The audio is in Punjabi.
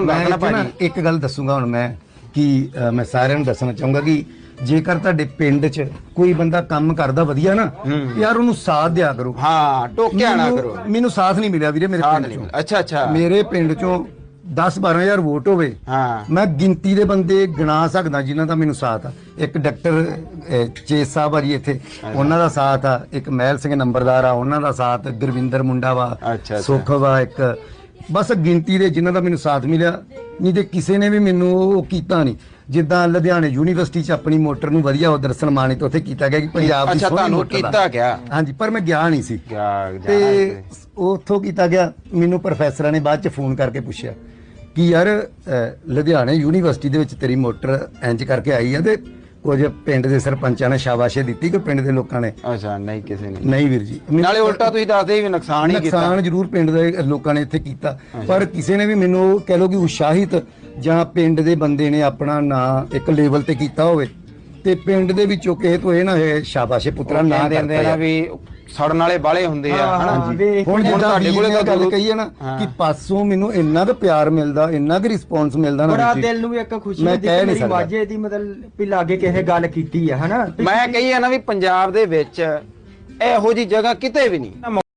ਤੁਹਾਨੂੰ ਦੱਸਣਾ ਭਾਜੀ। ਇੱਕ ਗੱਲ ਦੱਸੂਗਾ ਹੁਣ ਮੈਂ ਕਿ ਮੈਂ ਸਾਰਿਆਂ ਨੂੰ ਦੱਸਣਾ ਚਾਹੂੰਗਾ ਕਿ ਜੇਕਰ ਤੁਹਾਡੇ ਪਿੰਡ 'ਚ ਕੋਈ ਬੰਦਾ ਕੰਮ ਕਰਦਾ ਵਧੀਆ ਨਾ ਯਾਰ ਉਹਨੂੰ ਸਾਥ ਦਿਆ ਕਰੋ। ਹਾਂ ਟੋਕਿਆ ਨਾ ਕਰੋ। ਮੈਨੂੰ ਸਾਥ ਨਹੀਂ ਮਿਲਿਆ ਵੀਰੇ ਮੇਰੇ ਪਿੰਡ 'ਚੋਂ। ਅੱਛਾ ਅੱਛਾ। ਮੇਰੇ ਪਿੰਡ 'ਚੋਂ 10 12000 ਵੋਟ ਹੋਵੇ ਹਾਂ। ਮੈਂ ਗਿਣਤੀ ਦੇ ਬੰਦੇ ਗਿਣਾ ਸਕਦਾ ਜਿਨ੍ਹਾਂ ਦਾ ਮੈਨੂੰ ਸਾਥ ਆ। ਇੱਕ ਡਾਕਟਰ ਚੇਤ ਸਾਹਿਬ ਆ ਜੀ ਇੱਥੇ। ਉਹਨਾਂ ਦਾ ਸਾਥ ਆ। ਇੱਕ ਮਹਿਲ ਸਿੰਘ ਨੰਬਰਦਾਰ ਆ ਉਹਨਾਂ ਦਾ ਸਾਥ ਗੁਰਵਿੰਦਰ ਮੁੰਡਾ ਵਾ। ਸੁੱਖ ਵਾ ਇੱਕ ਬਸ ਗਿਣਤੀ ਦੇ ਜਿਨ੍ਹਾਂ ਦਾ ਮੈਨੂੰ ਸਾਥ ਮਿਲਿਆ ਨਹੀਂ ਤੇ ਕਿਸੇ ਨੇ ਵੀ ਮੈਨੂੰ ਉਹ ਕੀਤਾ ਨਹੀਂ। ਜਿੱਦਾਂ ਲੁਧਿਆਣੇ ਯੂਨੀਵਰਸਿਟੀ 'ਚ ਆਪਣੀ ਮੋਟਰ ਨੂੰ ਵਧੀਆ ਉਧਰ ਸਨਮਾਨਿਤ ਉੱਥੇ ਕੀਤਾ ਗਿਆ ਕਿ ਪੰਜਾਬ ਦੀ ਅੱਛਾ ਸੋਹਣੀ ਤੁਹਾਨੂੰ ਮੋਟਰ ਦਾ। ਕੀਤਾ ਗਿਆ? ਹਾਂਜੀ ਪਰ ਮੈਂ ਗਿਆ ਨਹੀਂ ਸੀ। ਗਿਆ ਤੇ ਉੱਥੋਂ ਕੀਤਾ ਗਿਆ ਮੈਨੂੰ ਪ੍ਰੋਫੈਸਰਾਂ ਨੇ ਬਾਅਦ ਚ ਫੋਨ ਕਰਕੇ ਪੁੱਛਿਆ ਕਿ ਯਾਰ ਅਹ, ਲੁਧਿਆਣੇ ਯੂਨੀਵਰਸਿਟੀ ਦੇ ਵਿੱਚ ਤੇਰੀ ਮੋਟਰ ਇੰਜ ਕਰਕੇ ਆਈ ਆ ਤੇ ਕੁਝ ਪਿੰਡ ਦੇ ਸਰਪੰਚਾਂ ਨੇ ਸ਼ਾਬਾਸ਼ੇ ਦਿੱਤੀ ਕਿ ਪਿੰਡ ਦੇ ਲੋਕਾਂ ਨੇ। ਅੱਛਾ ਨਹੀਂ ਕਿਸੇ ਨੇ। ਨਹੀਂ ਵੀਰ ਜੀ। ਮੈਨੂੰ- ਨਾਲੇ ਉਲਟਾ ਤੁਸੀਂ ਦੱਸਦੇ ਵੀ ਨੁਕਸਾਨ ਹੀ ਕੀਤਾ। ਨੁਕਸਾਨ ਜ਼ਰੂਰ ਪਿੰਡ ਦੇ ਲੋਕਾਂ ਨੇ ਇੱਥੇ ਕੀਤਾ। ਪਰ ਕਿਸੇ ਨੇ ਵੀ ਮੈਨੂੰ ਕਹਿ ਲੋ ਕਿ ਉਤਸ਼ਾਹਿਤ ਜਾਂ ਪਿੰਡ ਦੇ ਬੰਦੇ ਨੇ ਆਪਣਾ ਨਾਂ ਇੱਕ ਲੈਵਲ ਤੇ ਕੀਤਾ ਹੋਵੇ ਤੇ ਪਿੰਡ ਦੇ ਵਿੱਚੋਂ ਕਿਸੇ ਤੋਂ ਇਹ ਨਾ ਹੋਏ ਸ਼ਾਬਾਸ਼ੇ ਪੁੱਤਰਾ ਨਾ ਕਰਦਾ ਨਾ ਵੀ ਸੜਨ ਵਾਲੇ ਬਾਲੇ ਹੁੰਦੇ ਆ ਹਨਾ ਹੁਣ ਜਿੱਦਾਂ ਤੁਹਾਡੇ ਕੋਲੇ ਤਾਂ ਗੱਲ ਕਹੀ ਹੈ ਨਾ। ਕਿ ਪਾਸੋਂ ਮੈਨੂੰ ਇੰਨਾ ਕੁ ਪਿਆਰ ਮਿਲਦਾ ਇੰਨਾ ਕੁ ਰਿਸਪੌਂਸ ਮਿਲਦਾ ਨਾ ਬੜਾ। ਦਿਲ ਨੂੰ ਇੱਕ ਖੁਸ਼ੀ ਮੈਂ ਹੁੰਦੀ ਕਹਿ ਕਿ ਨਹੀਂ ਮੇਰੀ। ਵਾਜੇ ਦੀ ਮਤਲਬ ਵੀ ਲਾਗੇ ਕਿਸੇ ਗੱਲ ਕੀਤੀ ਆ ਹਨਾ ਮੈਂ ਕਹੀ ਆ ਨਾ ਵੀ ਪੰਜਾਬ ਦੇ ਵਿੱਚ ਇਹੋ ਜੀ ਜਗ੍ਹਾ ਕਿਤੇ ਵੀ ਨਹੀਂ